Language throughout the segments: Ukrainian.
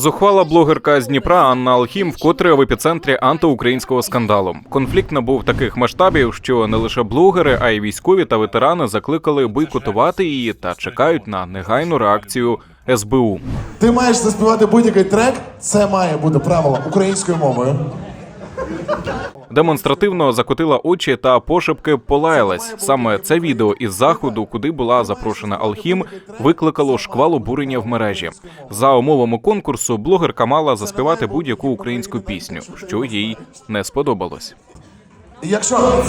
Зухвала блогерка з Дніпра Анна Алхім вкотре в епіцентрі антиукраїнського скандалу. Конфлікт набув таких масштабів, що не лише блогери, а й військові та ветерани закликали бойкотувати її та чекають на негайну реакцію СБУ. Ти маєш заспівати будь-який трек, це має бути правило українською мовою. Демонстративно закотила очі та пошепки полаялась. Саме це відео із заходу, куди була запрошена Алхім, викликало шквал обурення в мережі. За умовами конкурсу блогерка мала заспівати будь-яку українську пісню, що їй не сподобалось. Якщо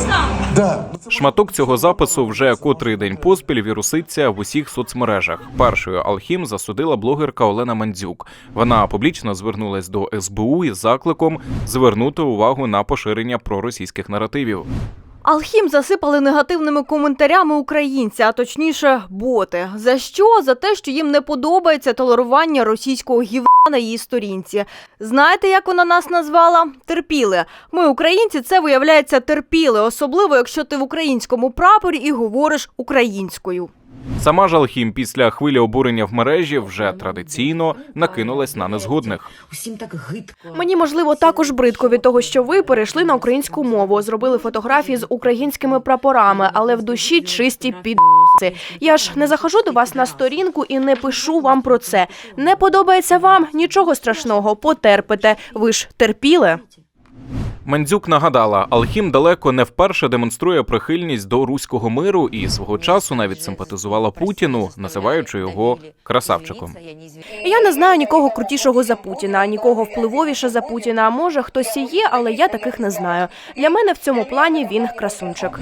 да, Шматок цього запису вже котрий день поспіль віруситься в усіх соцмережах. Першою Алхім засудила блогерка Олена Мандзюк. Вона публічно звернулась до СБУ із закликом звернути увагу на поширення проросійських наративів. Алхім засипали негативними коментарями українці, а точніше, боти. За що? За те, що їм не подобається толерування російського гівна на її сторінці. Знаєте, як вона нас назвала? Терпіли. Ми, українці, це виявляється терпіли, особливо якщо ти в українському прапорі і говориш українською. Сама ж Алхім після хвилі обурення в мережі вже традиційно накинулась на незгодних. Усім так гидко. Мені можливо також бридко від того, що ви перейшли на українську мову, зробили фотографії з українськими прапорами, але в душі чисті підси. Я ж не захожу до вас на сторінку і не пишу вам про це. Не подобається вам нічого страшного, потерпите. Ви ж терпіли. Мандзюк нагадала, Алхім далеко не вперше демонструє прихильність до руського миру і свого часу навіть симпатизувала Путіну, називаючи його красавчиком. Я не знаю нікого крутішого за Путіна, нікого впливовіше за Путіна. Може, хтось і є, але я таких не знаю. Для мене в цьому плані він красунчик.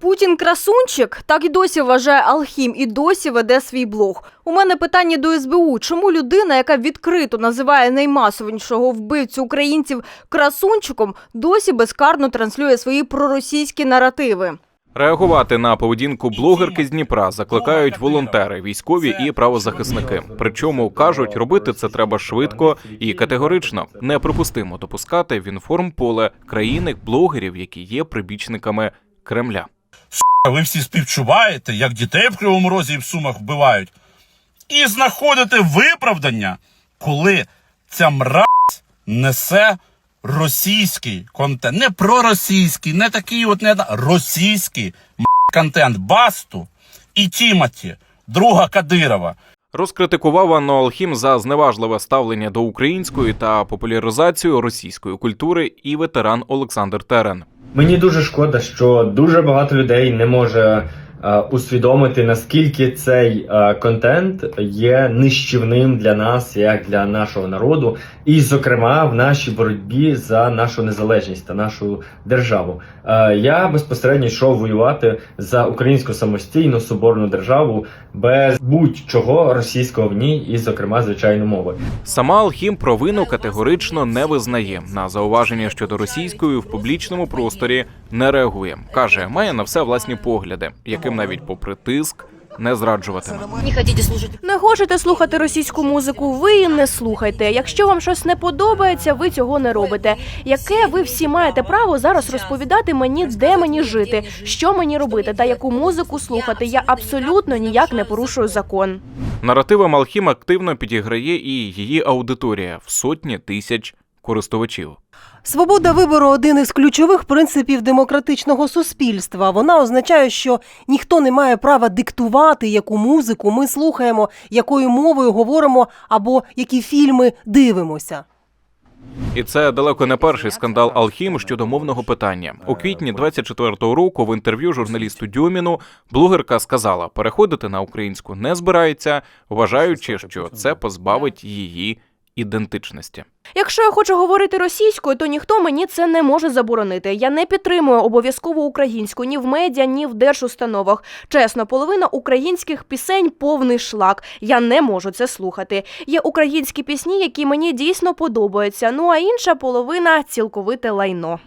Путін красунчик так і досі вважає Алхім і досі веде свій блог. У мене питання до СБУ. Чому людина, яка відкрито називає наймасовішого вбивцю українців красунчиком, досі безкарно транслює свої проросійські наративи? Реагувати на поведінку блогерки з Дніпра закликають волонтери, військові і правозахисники. Причому кажуть, робити це треба швидко і категорично. Неприпустимо допускати в інформполе країни блогерів, які є прибічниками Кремля. Ви всі співчуваєте, як дітей в Кривому Розі і в Сумах вбивають, і знаходите виправдання, коли ця мразь несе російський контент. Не проросійський, не такий от не російський контент Басту і Тіматі, друга Кадирова. Розкритикував Анну Алхім за зневажливе ставлення до української та популяризацію російської культури і ветеран Олександр Терен. Мені дуже шкода, що дуже багато людей не може усвідомити наскільки цей е, контент є нищівним для нас, як для нашого народу, і, зокрема, в нашій боротьбі за нашу незалежність та нашу державу. Е, я безпосередньо йшов воювати за українську самостійну соборну державу без будь-чого російського в ній, і, зокрема, звичайно, мови. Сама Алхім провину категорично не визнає. На зауваження щодо російської в публічному просторі не реагує. каже, має на все власні погляди, яким навіть попри тиск не зраджуватиме. Не хотите слушать? Не хочете слухати російську музику? Ви її не слухайте. Якщо вам щось не подобається, ви цього не робите. Яке ви всі маєте право зараз розповідати мені, де мені жити, що мені робити та яку музику слухати? Я абсолютно ніяк не порушую закон. Наративам Алхім активно підіграє і її аудиторія в сотні тисяч користувачів. Свобода вибору один із ключових принципів демократичного суспільства. Вона означає, що ніхто не має права диктувати, яку музику ми слухаємо, якою мовою говоримо або які фільми дивимося. І це далеко не перший скандал Алхім щодо мовного питання. У квітні 24-го року в інтерв'ю журналісту Дьоміну блогерка сказала, переходити на українську не збирається, вважаючи, що це позбавить її ідентичності. Якщо я хочу говорити російською, то ніхто мені це не може заборонити. Я не підтримую обов'язково українську ні в медіа, ні в держустановах. Чесно, половина українських пісень повний шлак. Я не можу це слухати. Є українські пісні, які мені дійсно подобаються. Ну а інша половина цілковите лайно.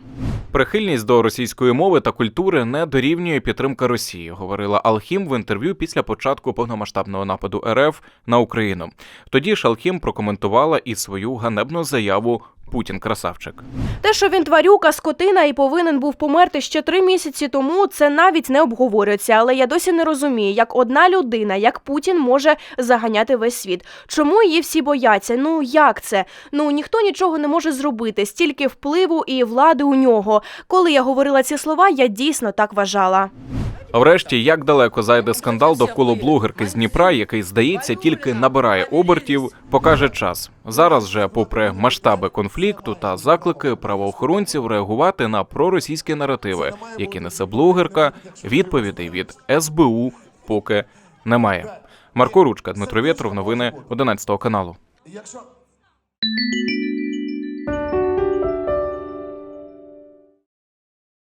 Прихильність до російської мови та культури не дорівнює підтримка Росії, говорила Алхім в інтерв'ю після початку повномасштабного нападу РФ на Україну. Тоді ж Алхім прокоментувала і свою ганебну заяву Путін красавчик. Те, що він тварюка, скотина і повинен був померти ще три місяці тому, це навіть не обговорюється. Але я досі не розумію, як одна людина, як Путін, може заганяти весь світ. Чому її всі бояться? Ну як це? Ну ніхто нічого не може зробити. Стільки впливу і влади у нього. Коли я говорила ці слова, я дійсно так вважала. А врешті, як далеко зайде скандал довкола блогерки з Дніпра, який здається тільки набирає обертів, покаже час. Зараз же, попри масштаби конфлікту та заклики правоохоронців реагувати на проросійські наративи, які несе блогерка, відповідей від СБУ поки немає. Марко Ручка, Дмитро Вєтров, новини 11 каналу.